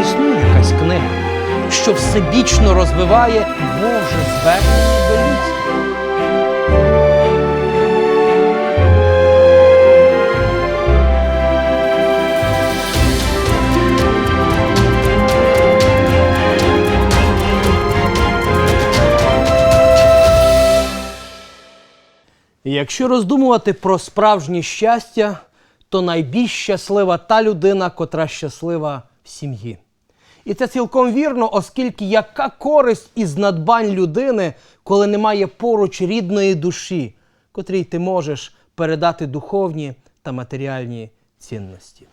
існує якась книга, що всебічно розвиває Боже звернення до людства. Якщо роздумувати про справжнє щастя, то найбільш щаслива та людина, котра щаслива в сім'ї. І це цілком вірно, оскільки яка користь із надбань людини, коли немає поруч рідної душі, котрій ти можеш передати духовні та матеріальні цінності.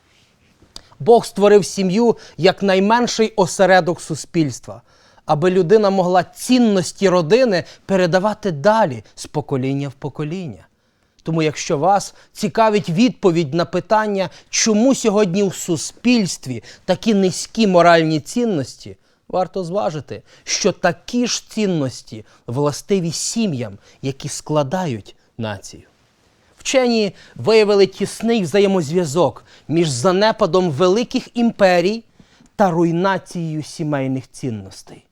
Бог створив сім'ю як найменший осередок суспільства, аби людина могла цінності родини передавати далі з покоління в покоління. Тому, якщо вас цікавить відповідь на питання, чому сьогодні в суспільстві такі низькі моральні цінності, варто зважити, що такі ж цінності властиві сім'ям, які складають націю. Вчені виявили тісний взаємозв'язок між занепадом великих імперій та руйнацією сімейних цінностей.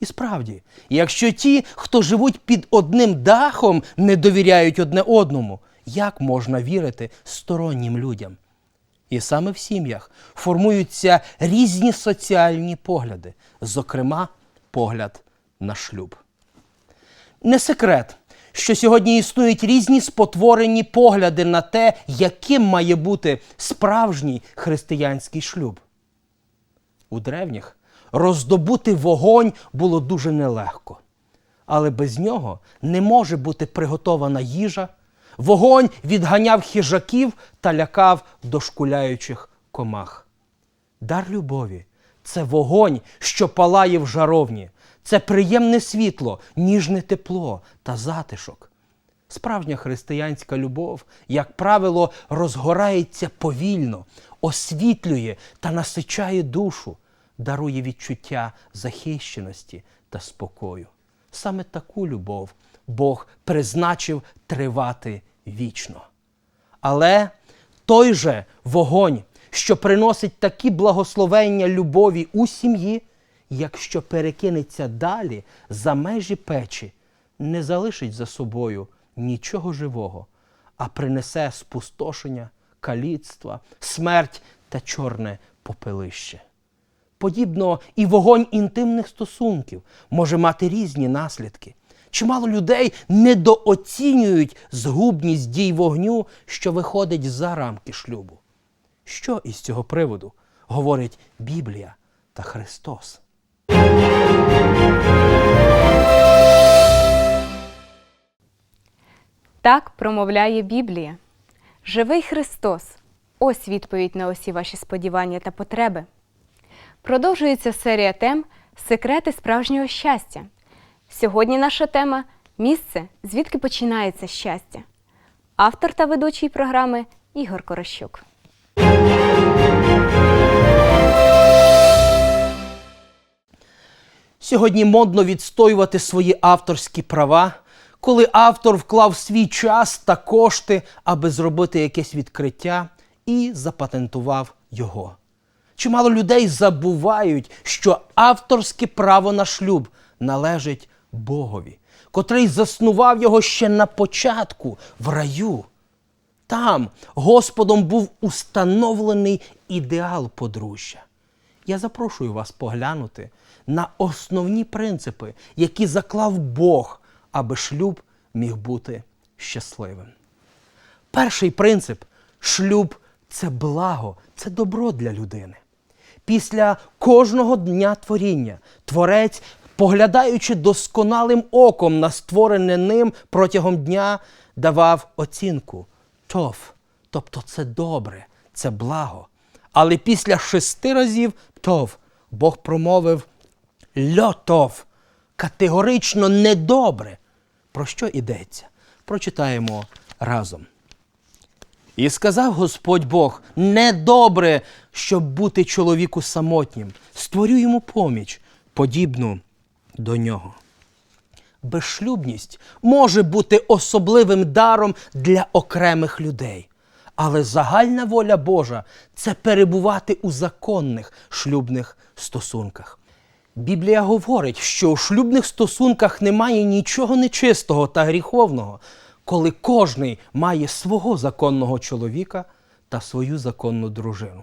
І справді, якщо ті, хто живуть під одним дахом, не довіряють одне одному, як можна вірити стороннім людям? І саме в сім'ях формуються різні соціальні погляди, зокрема, погляд на шлюб. Не секрет, що сьогодні існують різні спотворені погляди на те, яким має бути справжній християнський шлюб. У древніх роздобути вогонь було дуже нелегко, але без нього не може бути приготована їжа. Вогонь відганяв хижаків та лякав дошкуляючих комах. Дар любові це вогонь, що палає в жаровні, це приємне світло, ніжне тепло та затишок. Справжня християнська любов, як правило, розгорається повільно, освітлює та насичає душу, дарує відчуття захищеності та спокою. Саме таку любов Бог призначив тривати вічно. Але той же вогонь, що приносить такі благословення любові у сім'ї, якщо перекинеться далі за межі печі, не залишить за собою нічого живого, а принесе спустошення, каліцтва, смерть та чорне попелище. Подібно і вогонь інтимних стосунків може мати різні наслідки. Чимало людей недооцінюють згубність дій вогню, що виходить за рамки шлюбу. Що із цього приводу говорить Біблія та Христос? Так промовляє Біблія. Живий Христос. Ось відповідь на усі ваші сподівання та потреби. Продовжується серія тем Секрети справжнього щастя. Сьогодні наша тема місце, звідки починається щастя. Автор та ведучий програми Ігор Корощук. Сьогодні модно відстоювати свої авторські права, коли автор вклав свій час та кошти, аби зробити якесь відкриття і запатентував його. Чимало людей забувають, що авторське право на шлюб належить Богові, котрий заснував його ще на початку в раю. Там Господом був установлений ідеал подружжя. Я запрошую вас поглянути на основні принципи, які заклав Бог, аби шлюб міг бути щасливим. Перший принцип шлюб це благо, це добро для людини. Після кожного дня творіння творець, поглядаючи досконалим оком на створене ним протягом дня, давав оцінку тов, тобто це добре, це благо. Але після шести разів тов Бог промовив льотов, категорично недобре. Про що йдеться? Прочитаємо разом. І сказав Господь Бог: недобре, щоб бути чоловіку самотнім. Створю йому поміч, подібну до нього. Безшлюбність може бути особливим даром для окремих людей. Але загальна воля Божа це перебувати у законних шлюбних стосунках. Біблія говорить, що у шлюбних стосунках немає нічого нечистого та гріховного, коли кожний має свого законного чоловіка та свою законну дружину.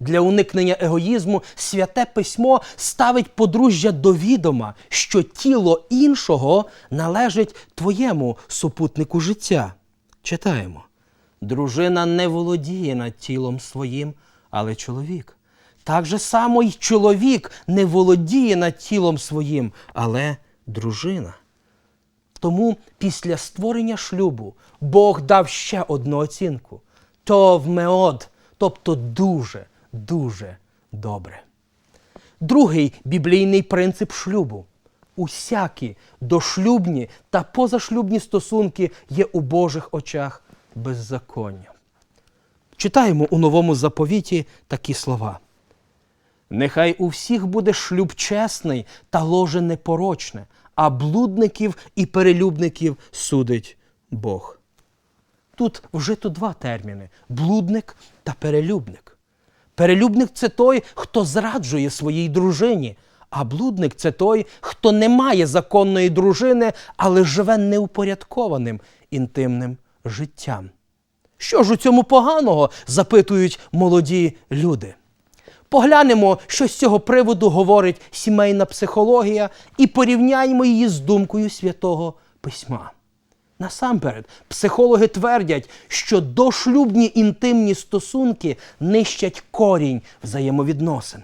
Для уникнення егоїзму святе письмо ставить подружжя до відома, що тіло іншого належить твоєму супутнику життя. Читаємо. Дружина не володіє над тілом своїм, але чоловік. Так же само й чоловік не володіє над тілом своїм, але дружина. Тому після створення шлюбу Бог дав ще одну оцінку тов меод, тобто дуже, дуже добре. Другий біблійний принцип шлюбу. Усякі дошлюбні та позашлюбні стосунки є у Божих очах беззаконням. Читаємо у новому заповіті такі слова. Нехай у всіх буде шлюб чесний та ложе непорочне, а блудників і перелюбників судить Бог. Тут вжито два терміни блудник та перелюбник. Перелюбник це той, хто зраджує своїй дружині, а блудник це той, хто не має законної дружини, але живе неупорядкованим інтимним життям. Що ж у цьому поганого? запитують молоді люди. Поглянемо, що з цього приводу говорить сімейна психологія, і порівняймо її з думкою святого письма. Насамперед, психологи твердять, що дошлюбні інтимні стосунки нищать корінь взаємовідносин.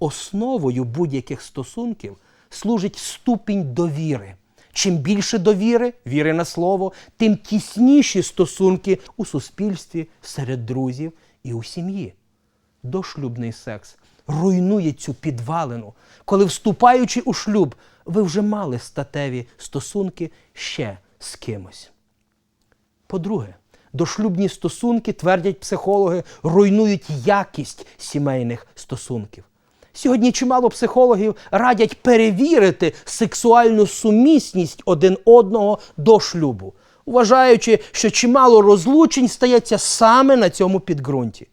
Основою будь-яких стосунків служить ступінь довіри. Чим більше довіри, віри на слово, тим тісніші стосунки у суспільстві, серед друзів і у сім'ї. Дошлюбний секс руйнує цю підвалину, коли, вступаючи у шлюб, ви вже мали статеві стосунки ще з кимось. По-друге, дошлюбні стосунки, твердять психологи, руйнують якість сімейних стосунків. Сьогодні чимало психологів радять перевірити сексуальну сумісність один одного до шлюбу, вважаючи, що чимало розлучень стається саме на цьому підґрунті.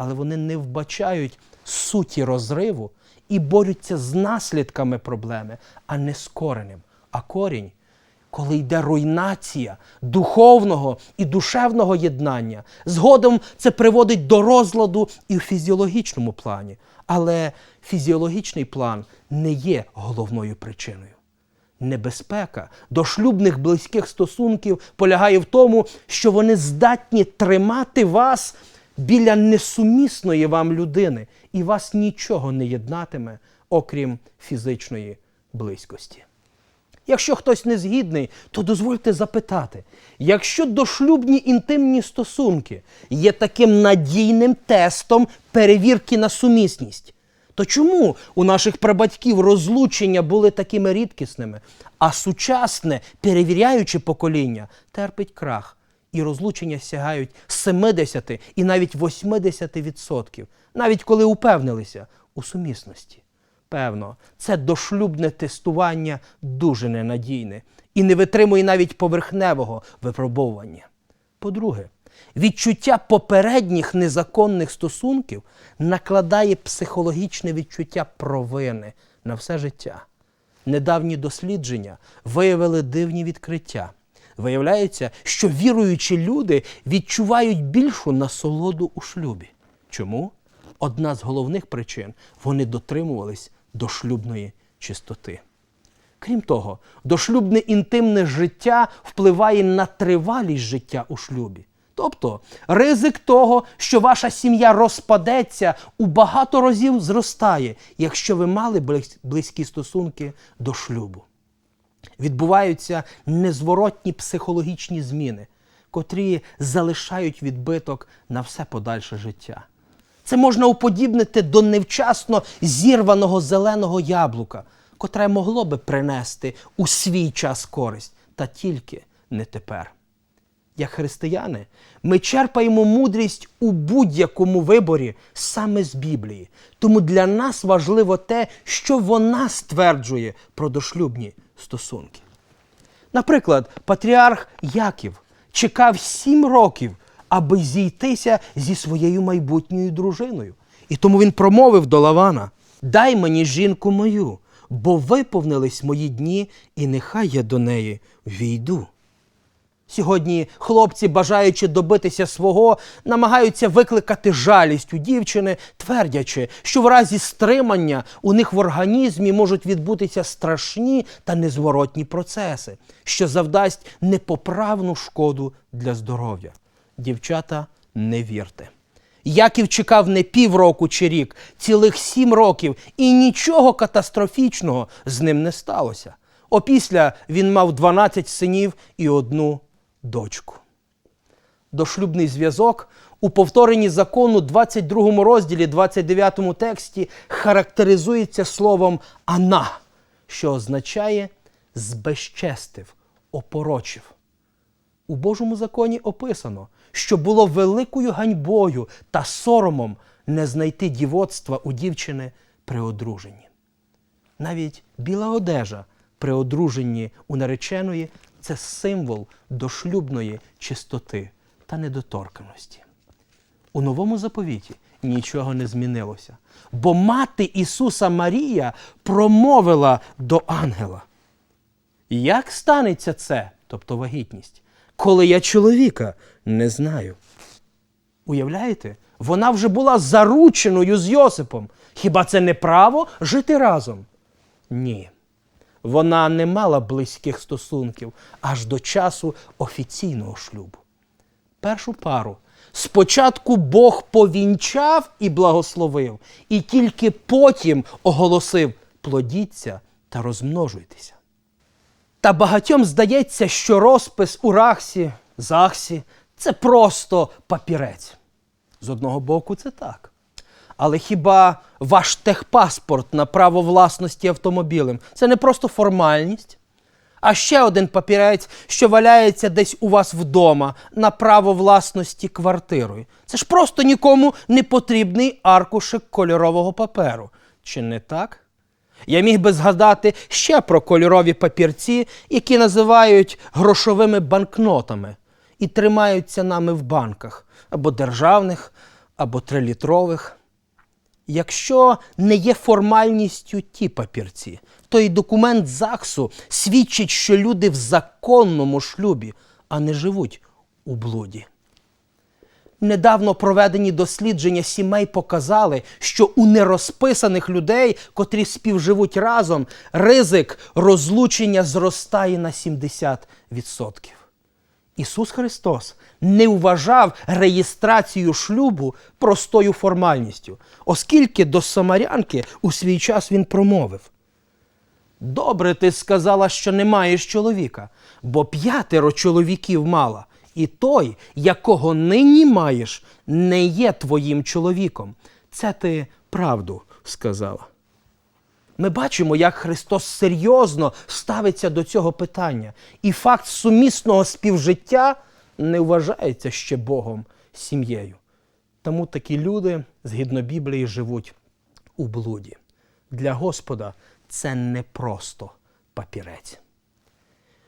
Але вони не вбачають суті розриву і борються з наслідками проблеми, а не з коренем. А корінь коли йде руйнація духовного і душевного єднання. Згодом це приводить до розладу і в фізіологічному плані. Але фізіологічний план не є головною причиною. Небезпека дошлюбних близьких стосунків полягає в тому, що вони здатні тримати вас біля несумісної вам людини, і вас нічого не єднатиме, окрім фізичної близькості. Якщо хтось не згідний, то дозвольте запитати: якщо дошлюбні інтимні стосунки є таким надійним тестом перевірки на сумісність, то чому у наших прабатьків розлучення були такими рідкісними, а сучасне, перевіряюче покоління, терпить крах, і розлучення сягають 70 і навіть 80%, навіть коли упевнилися у сумісності? Певно, це дошлюбне тестування дуже ненадійне і не витримує навіть поверхневого випробовування. По-друге, відчуття попередніх незаконних стосунків накладає психологічне відчуття провини на все життя. Недавні дослідження виявили дивні відкриття. Виявляється, що віруючі люди відчувають більшу насолоду у шлюбі. Чому? Одна з головних причин вони дотримувались дошлюбної чистоти. Крім того, дошлюбне інтимне життя впливає на тривалість життя у шлюбі. Тобто ризик того, що ваша сім'я розпадеться, у багато разів зростає, якщо ви мали близькі стосунки до шлюбу. Відбуваються незворотні психологічні зміни, котрі залишають відбиток на все подальше життя. Це можна уподібнити до невчасно зірваного зеленого яблука, котре могло би принести у свій час користь, та тільки не тепер. Як християни, ми черпаємо мудрість у будь-якому виборі саме з Біблії. Тому для нас важливо те, що вона стверджує про дошлюбні стосунки. Наприклад, патріарх Яків чекав сім років, аби зійтися зі своєю майбутньою дружиною. І тому він промовив до Лавана: Дай мені жінку мою, бо виповнились мої дні, і нехай я до неї війду. Сьогодні хлопці, бажаючи добитися свого, намагаються викликати жалість у дівчини, твердячи, що в разі стримання у них в організмі можуть відбутися страшні та незворотні процеси, що завдасть непоправну шкоду для здоров'я. Дівчата, не вірте. Яків чекав не півроку чи рік, цілих сім років, і нічого катастрофічного з ним не сталося. Опісля він мав 12 синів і одну дочку. Дошлюбний зв'язок у повторенні закону 22 розділі, 29 тексті характеризується словом ана, що означає збезчестив, опорочив. У Божому законі описано, що було великою ганьбою та соромом не знайти дівоцтва у дівчини при одруженні. Навіть біла одежа при одруженні у нареченої це символ дошлюбної чистоти та недоторканості. У новому заповіті нічого не змінилося, бо мати Ісуса Марія промовила до ангела. Як станеться це, тобто вагітність, коли я чоловіка не знаю? Уявляєте, вона вже була зарученою з Йосипом. Хіба це не право жити разом? Ні. Вона не мала близьких стосунків аж до часу офіційного шлюбу. Першу пару спочатку Бог повінчав і благословив, і тільки потім оголосив плодіться та розмножуйтеся. Та багатьом здається, що розпис у Рахсі, Захсі це просто папірець. З одного боку, це так. Але хіба ваш техпаспорт на право власності автомобілем це не просто формальність? А ще один папірець, що валяється десь у вас вдома на право власності квартирою. Це ж просто нікому не потрібний аркушик кольорового паперу. Чи не так? Я міг би згадати ще про кольорові папірці, які називають грошовими банкнотами і тримаються нами в банках або державних, або трилітрових. Якщо не є формальністю ті папірці, то і документ ЗАГСу свідчить, що люди в законному шлюбі, а не живуть у блуді. Недавно проведені дослідження сімей показали, що у нерозписаних людей, котрі співживуть разом, ризик розлучення зростає на 70%. Ісус Христос не вважав реєстрацію шлюбу простою формальністю, оскільки до самарянки у свій час він промовив. Добре ти сказала, що не маєш чоловіка, бо п'ятеро чоловіків мала, і той, якого нині маєш, не є твоїм чоловіком. Це ти правду сказала. Ми бачимо, як Христос серйозно ставиться до цього питання. І факт сумісного співжиття не вважається ще Богом сім'єю. Тому такі люди, згідно Біблії, живуть у блуді. Для Господа це не просто папірець.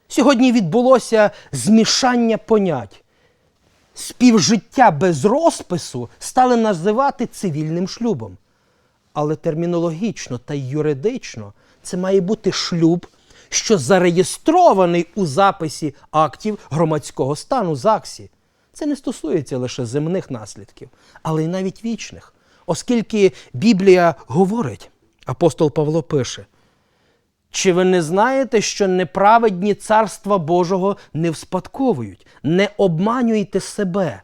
Сьогодні відбулося змішання понять. Співжиття без розпису стали називати цивільним шлюбом. Але термінологічно та юридично це має бути шлюб, що зареєстрований у записі актів громадського стану ЗАГСі. Це не стосується лише земних наслідків, але й навіть вічних. Оскільки Біблія говорить, апостол Павло пише: чи ви не знаєте, що неправедні царства Божого не вспадковують, не обманюйте себе,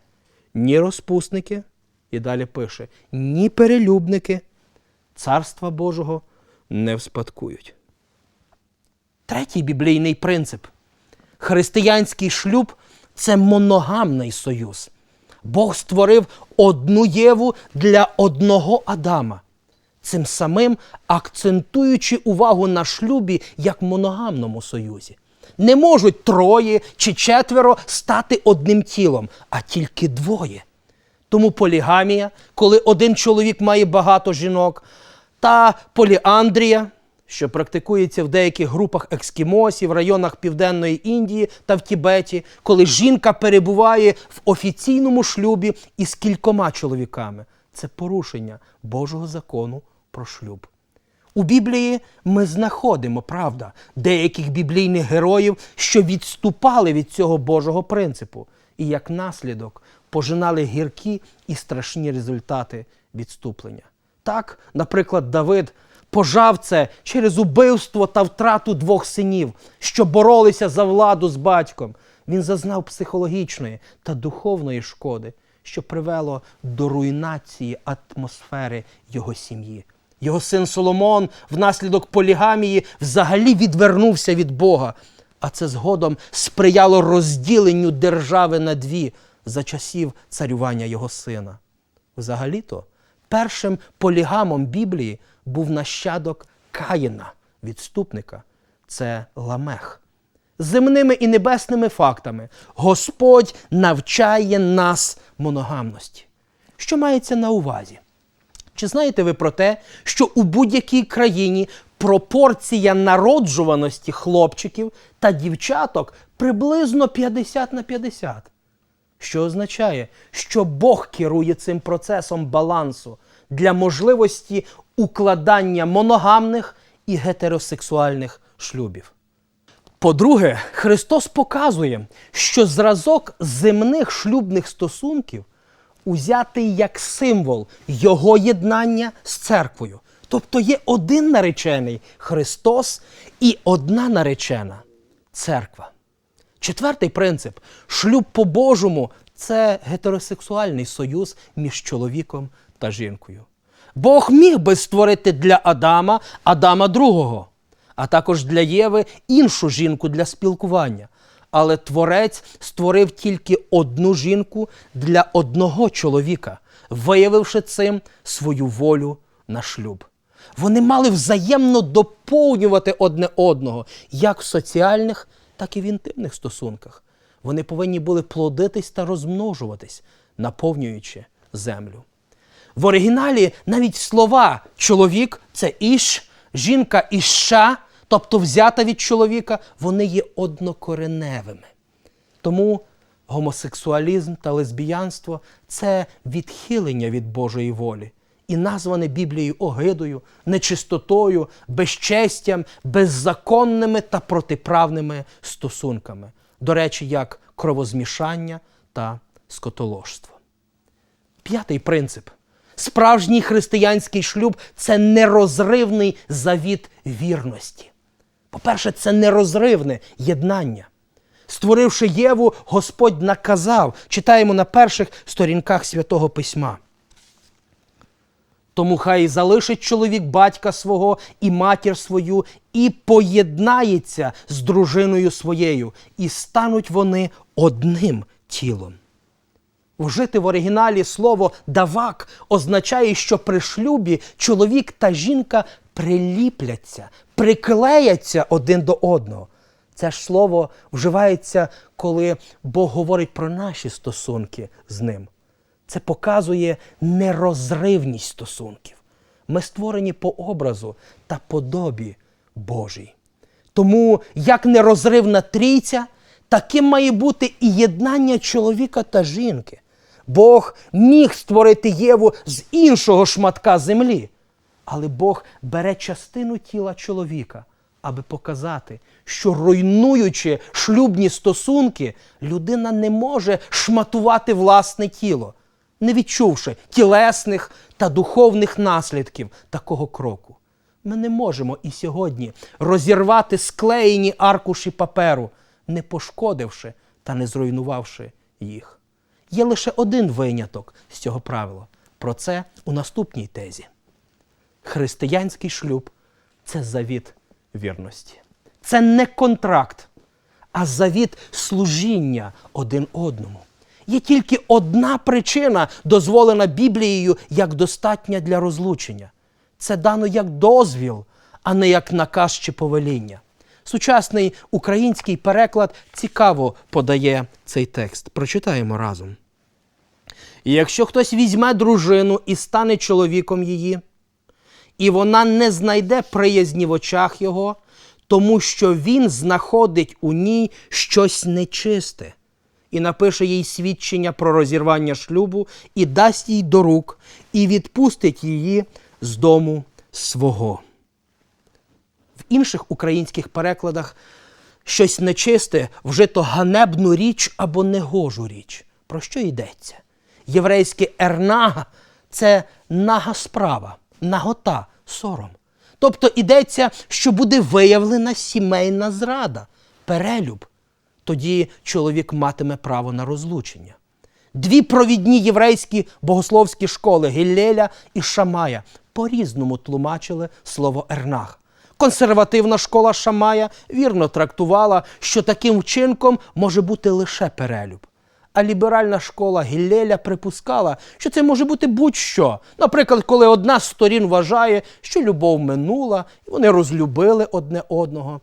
ні розпусники, і далі пише, ні перелюбники, царства Божого не вспадкують. Третій біблійний принцип. Християнський шлюб це моногамний союз. Бог створив одну Єву для одного Адама, цим самим акцентуючи увагу на шлюбі як моногамному союзі. Не можуть троє чи четверо стати одним тілом, а тільки двоє. Тому полігамія, коли один чоловік має багато жінок, та поліандрія, що практикується в деяких групах ескімосів, в районах Південної Індії та в Тібеті, коли жінка перебуває в офіційному шлюбі із кількома чоловіками. Це порушення Божого закону про шлюб. У Біблії ми знаходимо, правда, деяких біблійних героїв, що відступали від цього Божого принципу, і як наслідок пожинали гіркі і страшні результати відступлення. Так, наприклад, Давид пожав це через убивство та втрату двох синів, що боролися за владу з батьком. Він зазнав психологічної та духовної шкоди, що привело до руйнації атмосфери його сім'ї. Його син Соломон внаслідок полігамії взагалі відвернувся від Бога, а це згодом сприяло розділенню держави на дві за часів царювання його сина. Взагалі-то, першим полігамом Біблії був нащадок Каїна, відступника. Це Ламех. Земними і небесними фактами Господь навчає нас моногамності. Що мається на увазі? Чи знаєте ви про те, що у будь-якій країні пропорція народжуваності хлопчиків та дівчаток приблизно 50 на 50? Що означає, що Бог керує цим процесом балансу для можливості укладання моногамних і гетеросексуальних шлюбів. По-друге, Христос показує, що зразок земних шлюбних стосунків узятий як символ Його єднання з церквою. Тобто є один наречений Христос і одна наречена церква. Четвертий принцип шлюб по-божому це гетеросексуальний союз між чоловіком та жінкою. Бог міг би створити для Адама Адама другого, а також для Єви іншу жінку для спілкування. Але Творець створив тільки одну жінку для одного чоловіка, виявивши цим свою волю на шлюб. Вони мали взаємно доповнювати одне одного як в соціальних, так і в інтимних стосунках. Вони повинні були плодитись та розмножуватись, наповнюючи землю. В оригіналі навіть слова чоловік це іш, жінка іша, тобто взята від чоловіка, вони є однокореневими. Тому гомосексуалізм та лесбіянство це відхилення від Божої волі і назване Біблією огидою, нечистотою, безчестям, беззаконними та протиправними стосунками. До речі, як кровозмішання та скотоложство. П'ятий принцип. Справжній християнський шлюб це нерозривний завіт вірності. По-перше, це нерозривне єднання. Створивши Єву, Господь наказав, читаємо на перших сторінках Святого Письма. Тому хай залишить чоловік батька свого і матір свою, і поєднається з дружиною своєю, і стануть вони одним тілом. Вжити в оригіналі слово давак означає, що при шлюбі чоловік та жінка приліпляться, приклеяться один до одного. Це ж слово вживається, коли Бог говорить про наші стосунки з ним. Це показує нерозривність стосунків. Ми створені по образу та подобі Божій. Тому як нерозривна трійця, таким має бути і єднання чоловіка та жінки. Бог міг створити Єву з іншого шматка землі, але Бог бере частину тіла чоловіка, аби показати, що руйнуючи шлюбні стосунки, людина не може шматувати власне тіло, не відчувши тілесних та духовних наслідків такого кроку. Ми не можемо і сьогодні розірвати склеєні аркуші паперу, не пошкодивши та не зруйнувавши їх. Є лише один виняток з цього правила. Про це у наступній тезі. Християнський шлюб це завіт вірності. Це не контракт, а завіт служіння один одному. Є тільки одна причина, дозволена Біблією як достатня для розлучення. Це дано як дозвіл, а не як наказ чи повеління. Сучасний український переклад цікаво подає цей текст. Прочитаємо разом. І якщо хтось візьме дружину і стане чоловіком її, і вона не знайде приязні в очах його, тому що він знаходить у ній щось нечисте, і напише їй свідчення про розірвання шлюбу, і дасть їй до рук, і відпустить її з дому свого. В інших українських перекладах щось нечисте вжито ганебну річ або негожу річ. Про що йдеться? Єврейське ернага це нага справа, нагота, сором. Тобто йдеться, що буде виявлена сімейна зрада, перелюб. Тоді чоловік матиме право на розлучення. Дві провідні єврейські богословські школи Гіллеля і Шамая по-різному тлумачили слово ернах. Консервативна школа Шамая вірно трактувала, що таким вчинком може бути лише перелюб. А ліберальна школа Гіллеля припускала, що це може бути будь-що. Наприклад, коли одна з сторін вважає, що любов минула, і вони розлюбили одне одного.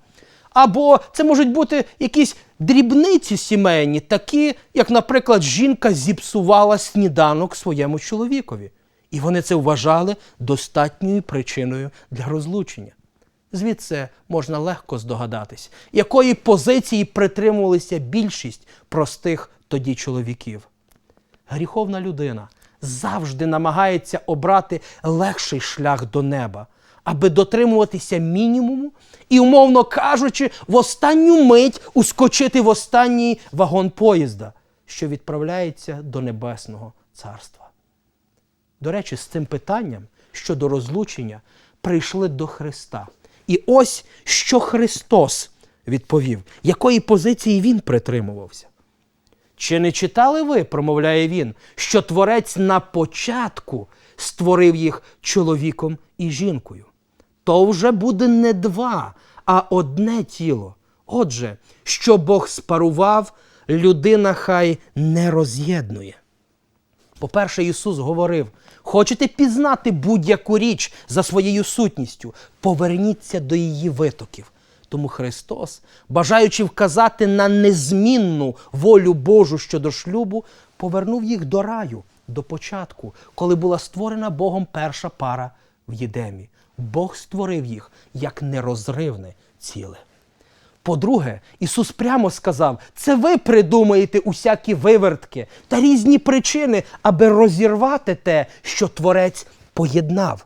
Або це можуть бути якісь дрібниці сімейні, такі, як, наприклад, жінка зіпсувала сніданок своєму чоловікові. І вони це вважали достатньою причиною для розлучення. Звідси можна легко здогадатись, якої позиції притримувалися більшість простих тоді чоловіків. Гріховна людина завжди намагається обрати легший шлях до неба, аби дотримуватися мінімуму і, умовно кажучи, в останню мить ускочити в останній вагон поїзда, що відправляється до Небесного Царства. До речі, з цим питанням щодо розлучення прийшли до Христа. І ось що Христос відповів, якої позиції він притримувався. Чи не читали ви, промовляє він, що Творець на початку створив їх чоловіком і жінкою? То вже буде не два, а одне тіло. Отже, що Бог спарував, людина хай не роз'єднує. По-перше, Ісус говорив: хочете пізнати будь-яку річ за своєю сутністю, поверніться до її витоків. Тому Христос, бажаючи вказати на незмінну волю Божу щодо шлюбу, повернув їх до раю, до початку, коли була створена Богом перша пара в Єдемі. Бог створив їх як нерозривне ціле. По-друге, Ісус прямо сказав: це ви придумаєте усякі вивертки та різні причини, аби розірвати те, що Творець поєднав.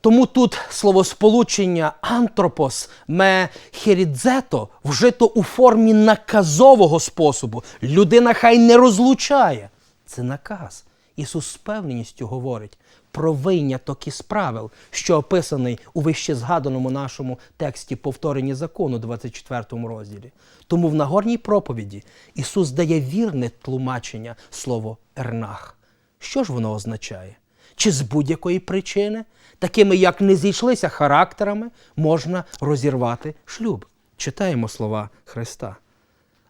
Тому тут словосполучення антропос ме херідзето вжито у формі наказового способу. Людина хай не розлучає. Це наказ. Ісус з певністю говорить про виняток із правил, що описаний у вище згаданому нашому тексті повторенні закону, 24 розділі. Тому в Нагорній проповіді Ісус дає вірне тлумачення слово ернах. Що ж воно означає? Чи з будь-якої причини, такими як не зійшлися характерами, можна розірвати шлюб? Читаємо слова Христа.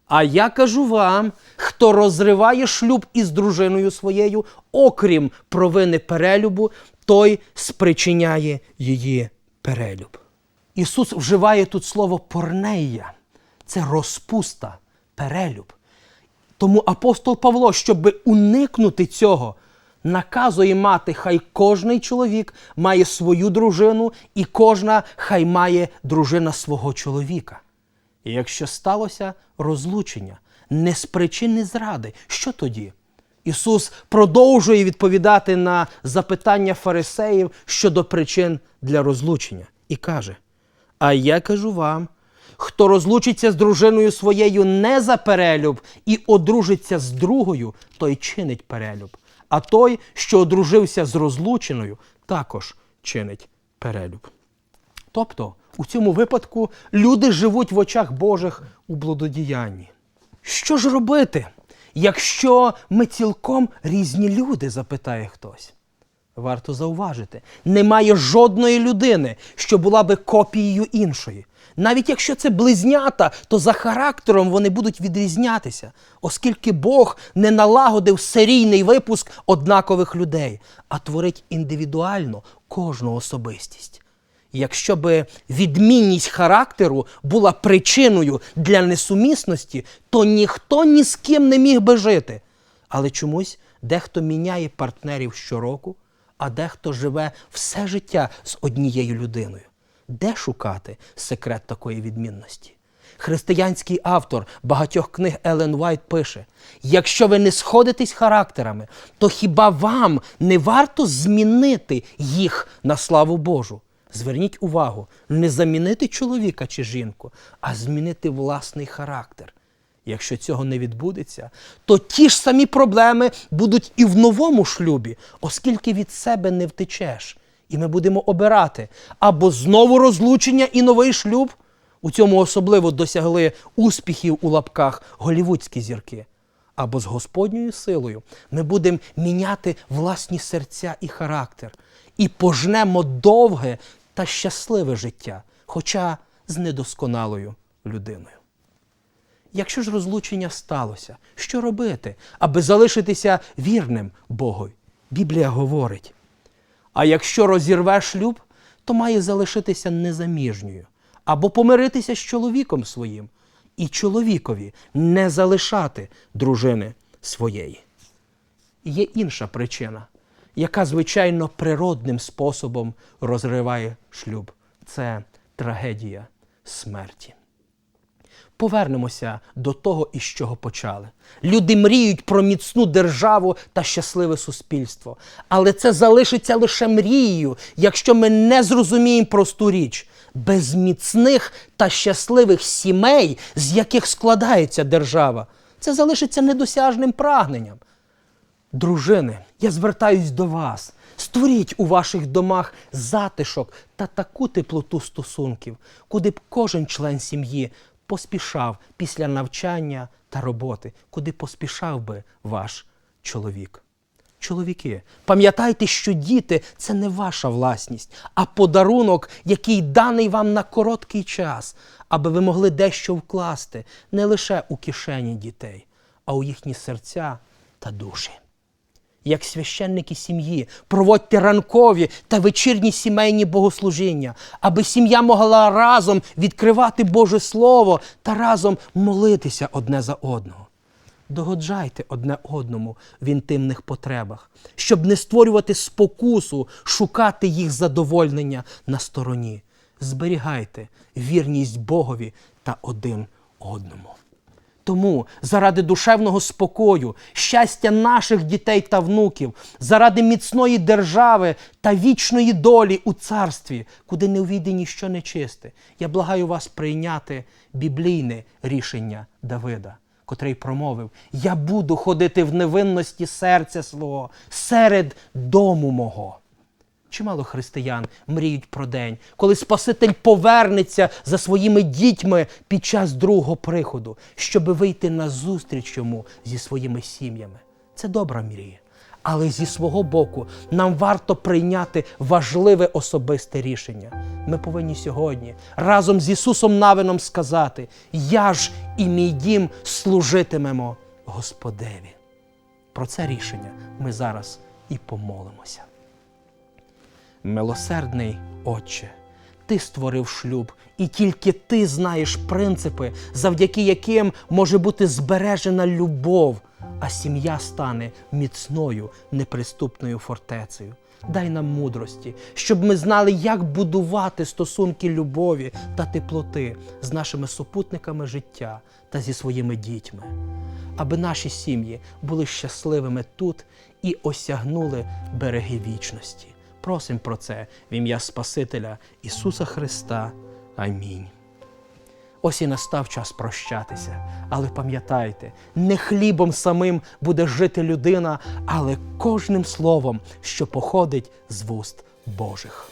А я кажу вам, хто розриває шлюб із дружиною своєю, окрім провини перелюбу, той спричиняє її перелюб. Ісус вживає тут слово порнея. Це розпуста, перелюб. Тому апостол Павло, щоб уникнути цього, наказує мати, хай кожний чоловік має свою дружину, і кожна хай має дружина свого чоловіка. І якщо сталося розлучення, не з причини зради, що тоді? Ісус продовжує відповідати на запитання фарисеїв щодо причин для розлучення і каже: А я кажу вам, хто розлучиться з дружиною своєю не за перелюб і одружиться з другою, той чинить перелюб. А той, що одружився з розлученою, також чинить перелюб. Тобто, у цьому випадку люди живуть в очах Божих у блудодіянні. Що ж робити, якщо ми цілком різні люди, запитає хтось. Варто зауважити, немає жодної людини, що була би копією іншої. Навіть якщо це близнята, то за характером вони будуть відрізнятися, оскільки Бог не налагодив серійний випуск однакових людей, а творить індивідуально кожну особистість. Якщо би відмінність характеру була причиною для несумісності, то ніхто ні з ким не міг би жити. Але чомусь дехто міняє партнерів щороку, а дехто живе все життя з однією людиною. Де шукати секрет такої відмінності? Християнський автор багатьох книг Елен Вайт пише: якщо ви не сходитесь характерами, то хіба вам не варто змінити їх на славу Божу? Зверніть увагу, не замінити чоловіка чи жінку, а змінити власний характер. Якщо цього не відбудеться, то ті ж самі проблеми будуть і в новому шлюбі, оскільки від себе не втечеш. І ми будемо обирати або знову розлучення і новий шлюб. У цьому особливо досягли успіхів у лапках голівудські зірки. Або з Господньою силою ми будемо міняти власні серця і характер і пожнемо довге та щасливе життя, хоча з недосконалою людиною. Якщо ж розлучення сталося, що робити, аби залишитися вірним Богові? Біблія говорить. А якщо розірве шлюб, то має залишитися незаміжньою або помиритися з чоловіком своїм, і чоловікові не залишати дружини своєї. Є інша причина, яка, звичайно, природним способом розриває шлюб. Це трагедія смерті. Повернемося до того, із чого почали. Люди мріють про міцну державу та щасливе суспільство. Але це залишиться лише мрією, якщо ми не зрозуміємо просту річ. Без міцних та щасливих сімей, з яких складається держава, це залишиться недосяжним прагненням. Дружини, я звертаюсь до вас. Створіть у ваших домах затишок та таку теплоту стосунків, куди б кожен член сім'ї поспішав після навчання та роботи, куди поспішав би ваш чоловік. Чоловіки, пам'ятайте, що діти це не ваша власність, а подарунок, який даний вам на короткий час, аби ви могли дещо вкласти не лише у кишені дітей, а у їхні серця та душі як священники сім'ї, проводьте ранкові та вечірні сімейні богослужіння, аби сім'я могла разом відкривати Боже Слово та разом молитися одне за одного. Догоджайте одне одному в інтимних потребах, щоб не створювати спокусу, шукати їх задовольнення на стороні. Зберігайте вірність Богові та один одному. Тому заради душевного спокою, щастя наших дітей та внуків, заради міцної держави та вічної долі у царстві, куди не увійде ніщо нечисте, я благаю вас прийняти біблійне рішення Давида, котрий промовив: Я буду ходити в невинності серця свого серед дому мого. Чимало християн мріють про день, коли Спаситель повернеться за своїми дітьми під час другого приходу, щоби вийти на зустріч йому зі своїми сім'ями. Це добра мрія. Але зі свого боку нам варто прийняти важливе особисте рішення. Ми повинні сьогодні разом з Ісусом Навином сказати: Я ж і мій дім служитимемо Господеві. Про це рішення ми зараз і помолимося. Милосердний Отче, Ти створив шлюб, і тільки ти знаєш принципи, завдяки яким може бути збережена любов, а сім'я стане міцною, неприступною фортецею. Дай нам мудрості, щоб ми знали, як будувати стосунки любові та теплоти з нашими супутниками життя та зі своїми дітьми, аби наші сім'ї були щасливими тут і осягнули береги вічності. Просим про це в ім'я Спасителя Ісуса Христа. Амінь. Ось і настав час прощатися. Але пам'ятайте, не хлібом самим буде жити людина, але кожним словом, що походить з вуст Божих.